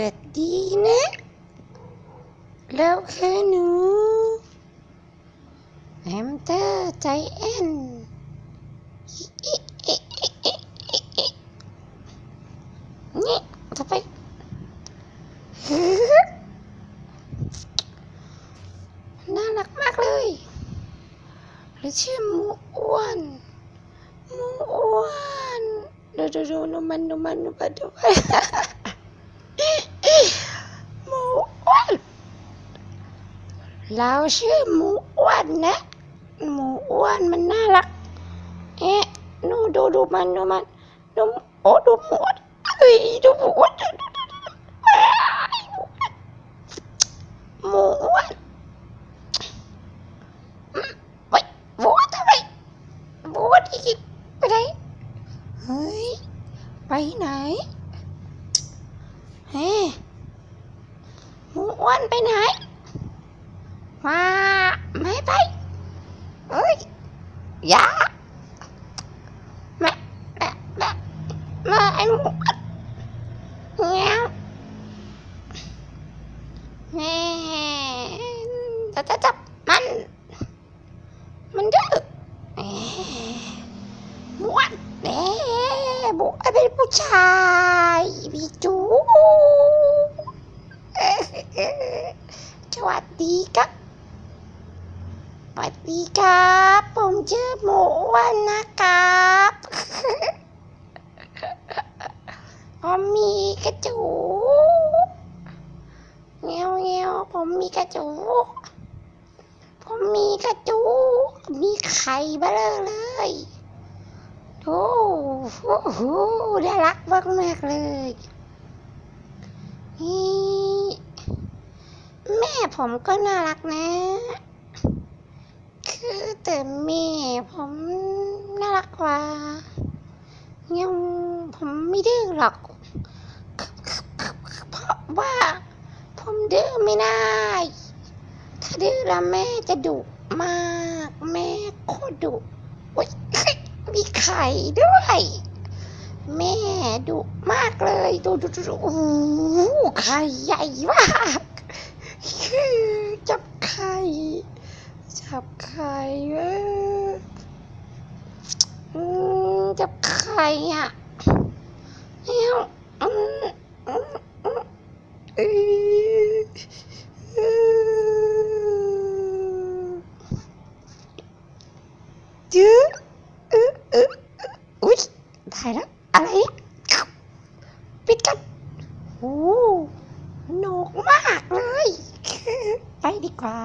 วัสดีนะเราคือหนูแฮมเตอร์ใจแอนนี่จะไปน่ารักมากเลย หรือชื่อมูอ้วนมูอ้วน ดูดูดูดูมันดูมันดูมันดูมัน หมูอ้วน เราชื่อหมูอ้วนนะ หมูอ้วนมันน่ารัก เอ๊ะนูดูดูมันดูมันดูโอ้ดูหมูอ้วนเอ้ยดูหมูอ้วนดูดูดูดูอ้ายหมูอ้วนอืมเฮ้ยหมูอ้วทำไมหมูอ้วนอีกไปไหนเฮ้ยไปไหนเฮ้หมูอ้วนไปไหน มาไม่ไปเฮ้ยอย่าแม่แม่แม่แม่ไอ้หมูอ้วนเงี้ยแม่จะจะจับมัน มันดื้อมวนแม่บุกไอ้เป็นผู้ชายพี่จูสวัสดีครับ วัสดีครับ ผมชื่อหมูอ้วนนะครับ ผมมีกระจูเงี้ยวเงี้ยวผมมีกระจู ผมมีกระจู มีไข่เบ้อเลยโอ้โหน่ารักมากมากเลยนี่แม่ผมก็น่ารักนะ แต่แม่ผมน่ารักกว่ายังผมไม่ดื้อหรอก เพราะว่าผมดื้อไม่ได้ ถ้าดื้อแล้วแม่จะดุมาก แม่โคตรดุโอ๊ยมีไข่ด้วย แม่ดุมากเลยดูดูดูดูโอ้ไข่ใหญ่มากจับไข่ จับไข่เว้ยอืมจับไข่อะเอ้วอืมอืมอืมเอ้ยเอ้ยจื้อเออเออเอออุ๊ยได้แล้วอะไรปิดกันโอ้หนกมากเลย ไปดีกว่า